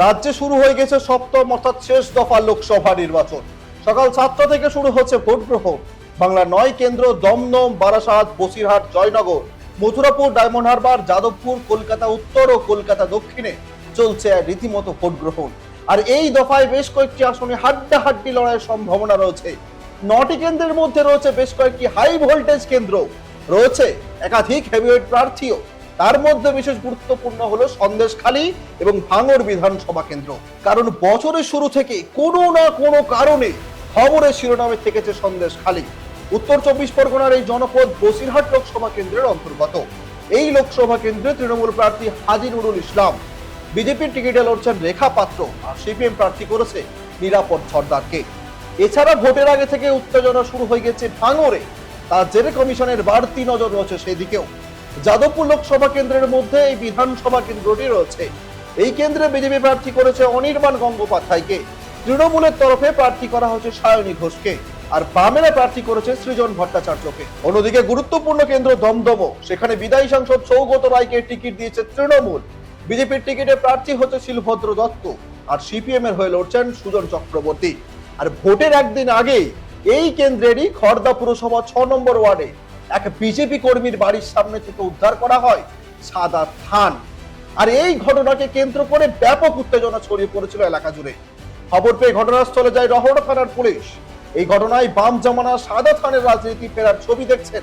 রাজ্যে শুরু হয়ে গেছে সপ্তম অর্থাৎ শেষ দফা লোকসভা নির্বাচন। সকাল সাতটা থেকে শুরু হচ্ছে ভোট গ্রহণ। বাংলা নয় কেন্দ্র দমদম, বারাসাত, বসিরহাট, জয়নগর, মথুরাপুর, ডায়মন্ড হারবার, যাদবপুর, কলকাতা উত্তর ও কলকাতা দক্ষিণে চলছে রীতিমতো ভোট গ্রহণ। আর এই দফায় বেশ কয়েকটি আসনে হাড্ডাহাড্ডি লড়াইয়ের সম্ভাবনা রয়েছে। নটি কেন্দ্রের মধ্যে রয়েছে বেশ কয়েকটি হাই ভোল্টেজ কেন্দ্র। রয়েছে একাধিক হেভিওয়েট প্রার্থীও। তার মধ্যে বিশেষ গুরুত্বপূর্ণ হলো সন্দেশখালী এবং ভাঙর বিধানসভা কেন্দ্র। কারণ বছরের শুরু থেকে কোনো না কোনো কারণে খবরের শিরোনামে থেকেছে সন্দেশখালী। উত্তর চব্বিশ পরগনার এই জনপদ বসিরহাট লোকসভা কেন্দ্রের অন্তর্গত। এই লোকসভা কেন্দ্রে তৃণমূল প্রার্থী হাজি ইসলাম। বিজেপির টিকিটে লড়ছেন রেখা পাত্র আর সিপিএম প্রার্থী করেছে নিরাপদ সর্দারকে। এছাড়া ভোটের আগে থেকে উত্তেজনা শুরু হয়ে গেছে ভাঙরে। তার জেরে কমিশনের বাড়তি নজর রয়েছে সেদিকেও। যাদবপুর লোকসভা কেন্দ্রের মধ্যে এই বিধানসভা কেন্দ্রটি রয়েছে। এই কেন্দ্রে বিজেপি প্রার্থী করেছে অনির্বাণ গঙ্গোপাধ্যায়কে। তৃণমূলের তরফে প্রার্থী করা হয়েছে সায়নী ঘোষকে। আর বামেরা প্রার্থী করেছে সৃজন ভট্টাচার্যকে। অন্যদিকে গুরুত্বপূর্ণ কেন্দ্র দমদম। সেখানে বিদায়ী সাংসদ সৌগত রায়কে টিকিট দিয়েছে তৃণমূল। বিজেপির টিকিটে প্রার্থী হচ্ছে শিলভদ্র দত্ত। আর সিপিএম এর হয়ে লড়ছেন সুজন চক্রবর্তী। আর ভোটের একদিন আগে এই কেন্দ্রেরই খড়দা পুরসভা ছ নম্বর ওয়ার্ডে এক বিজেপি কর্মীর বাড়ির সামনে থেকে উদ্ধার করা হয় সাদা থান। আর এই ঘটনাকে কেন্দ্র করে ব্যাপক উত্তেজনা ছড়িয়ে পড়েছিল এলাকা জুড়ে। খবর পেয়ে ঘটনাস্থলে যায় রহড়া থানার পুলিশ। এই ঘটনায় বাম জামানা সাদা থানের রাজনীতি ফেরার ছবি দেখছেন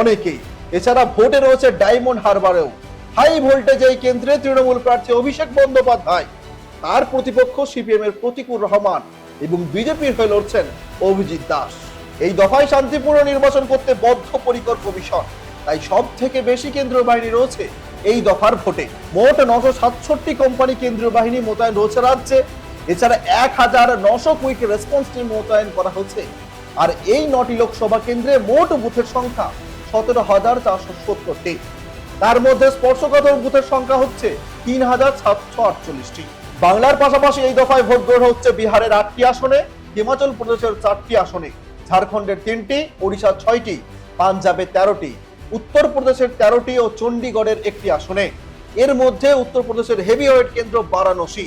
অনেকেই। এছাড়া ভোটে রয়েছে ডায়মন্ড হারবারেও। হাই ভোল্টেজ এই কেন্দ্রে তৃণমূল প্রার্থী অভিষেক বন্দ্যোপাধ্যায়। তার প্রতিপক্ষ সিপিএম এর প্রতিকুর রহমান এবং বিজেপির হয়ে লড়ছেন অভিজিৎ দাস। এই দফায় শান্তিপূর্ণ নির্বাচন করতে বদ্ধপরিকর কমিশন। তাই সব থেকে বেশি কেন্দ্রীয় বাহিনী রয়েছে এই দফার ভোটে। মোট নশো সাতষট্টি কোম্পানি কেন্দ্রীয় বাহিনী মোতায়েন রয়েছে রাজ্যে। এছাড়া এক হাজার নশো কুইক রেসপন্স টিম মোতায়েন করা হচ্ছে। আর এই নটি লোকসভা কেন্দ্রে মোট বুথের সংখ্যা সতেরো হাজার চারশো সত্তরটি তার মধ্যে স্পর্শকাতর বুথের সংখ্যা হচ্ছে তিন হাজার সাতশো আটচল্লিশটি বাংলার পাশাপাশি এই দফায় ভোট গ্রহণ হচ্ছে বিহারের আটটি আসনে, হিমাচল প্রদেশের চারটি আসনে। ঝাড়খণ্ডের তিনটি, ওড়িশার ছয়টি, পাঞ্জাবে তেরোটি, উত্তরপ্রদেশের তেরোটি ও চণ্ডীগড়ের একটি আসনে। এর মধ্যে উত্তরপ্রদেশের হেভিওয়েট কেন্দ্র বারাণসী।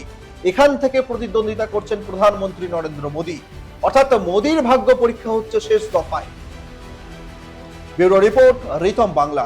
এখান থেকে প্রতিদ্বন্দ্বিতা করছেন প্রধানমন্ত্রী নরেন্দ্র মোদী। অর্থাৎ মোদীর ভাগ্য পরীক্ষা হচ্ছে শেষ দফায়। Bureau report, Ritam Bangla.